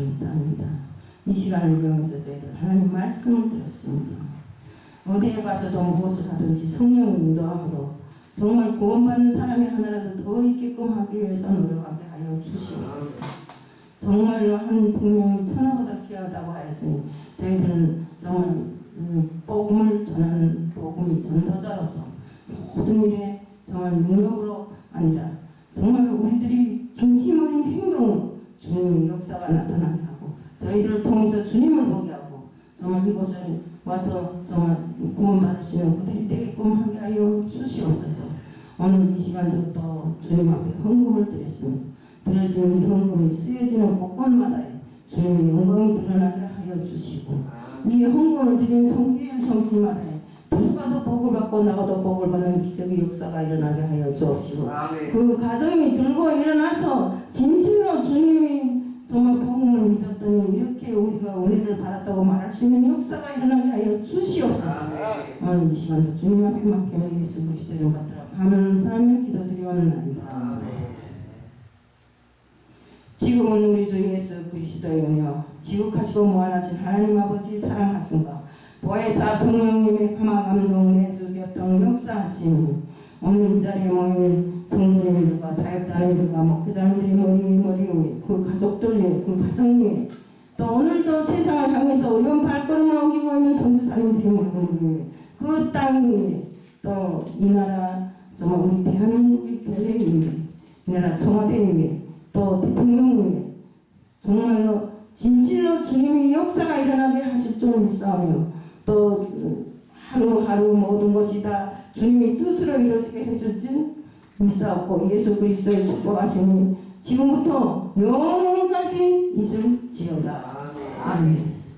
감사합니다. 이 시간을 이용해서 저희들 하나님 말씀을 들었습니다. 어디에 가서도 무엇을 하든지 성령의 인도함으로 정말 구원받는 사람이 하나라도 더 있게끔 하기 위해서 노력하게 하여 주시옵소서. 정말로 한 생명이 천하보다 귀하다고 하였으니 저희들은 정말 음, 복음을 전하는 복음이 전도자로서 모든 일에 정말 능력으로 아니라 정말 우리들이 주님의 역사가 나타나게 하고 저희들을 통해서 주님을 보게 하고 정말 이곳에 와서 정말 구원받으시는 그들이 되게끔 하게 하여 주시옵소서 오늘 이 시간도 또 주님 앞에 헌금을 드렸습니다 드려지는 헌금이 쓰여지는 곳곳마다에 주님의 영광이 드러나게 하여 주시고 이 헌금을 드린 성교의 성길마다에 들어가도 복을 받고 나가도 복을 받는 기적의 역사가 일어나게 하여 주옵시고 아멘. 그 가정이 들고 일어나서 진실로 주님이 정말 복음을 믿었더니 이렇게 우리가 은혜를 받았다고 말할 수 있는 역사가 일어나게 하여 주시옵소서. 오늘 이 시간도 주님 앞에 맡겨 예수 그리스도를 받들어 감사하며 기도드리옵나이다. 아멘. 지금은 우리 주 예수 그리스도의 은혜와 지극하시고 무한하신 하나님 아버지 사랑하심과 보혜사 성령님의 감화 감동 내주 교통 역사하심이 오늘 이 자리에 모인 성도님들과 사역자님들과 목회자님들이 머리 머리 위에 그 가족들 위에 그 가정 위에 또 오늘도 세상을 향해서 어려운 발걸음을 옮기고 있는 선교사님들이 위에 그땅 위에 또이 나라 정말 우리 대한민국의 교회 위에 이 나라 청와대 위에 또 대통령님의 정말로 진실로 주님의 역사가 일어나게 하실 줄 믿사오며 또 하루하루 모든 것이 다 주님의 뜻으로 이루어지게 해줄 줄 믿사옵고 예수 그리스도의 축복하심이 지금부터 영원까 지 있을지어다. 아멘.